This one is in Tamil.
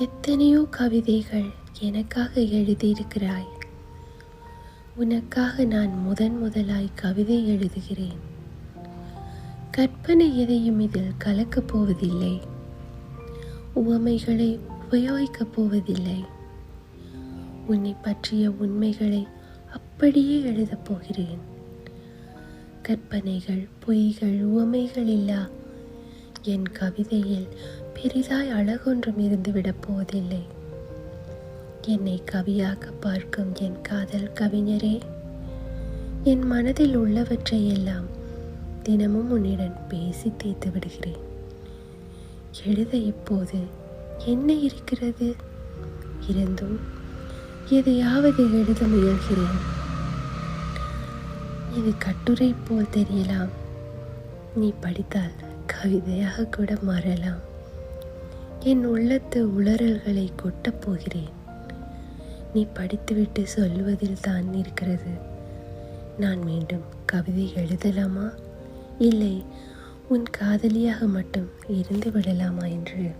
எத்தனையோ கவிதைகள் எனக்காக எழுதியிருக்கிறாய். உனக்காக நான் முதன் முதலாய் கவிதை எழுதுகிறேன். கற்பனை எதையும் இதில் கலக்கப் போவதில்லை. உவமைகளை உபயோகிக்கப் போவதில்லை. உன்னை பற்றிய உண்மைகளை அப்படியே எழுதப் போகிறேன். கற்பனைகள் பொய்கள் உவமைகள் இல்லா என் கவிதையில் பெரிதாய் அழகொன்றும் இருந்துவிடப் போவதில்லை. என்னை கவியாக பார்க்கும் என் காதல் கவிஞரே என் மனதில் உள்ளவற்றை எல்லாம் தினமும் உன்னிடம் பேசி தீர்த்து விடுகிறேன். எழுத இப்போது என்ன இருக்கிறது? இருந்தும் எதையாவது எழுத முயல்கிறேன். இது கட்டுரை போல் தெரியலாம். நீ படித்தால் கவிதையாக கூட மாறலாம். என் உள்ளத்து உளறல்களை கொட்டப் போகிறேன். நீ படித்துவிட்டு சொல்வதில் தான் இருக்கிறது. நான் மீண்டும் கவிதை எழுதலாமா? இல்லை உன் காதலியாக மட்டும் இருந்து விடலாமா என்று?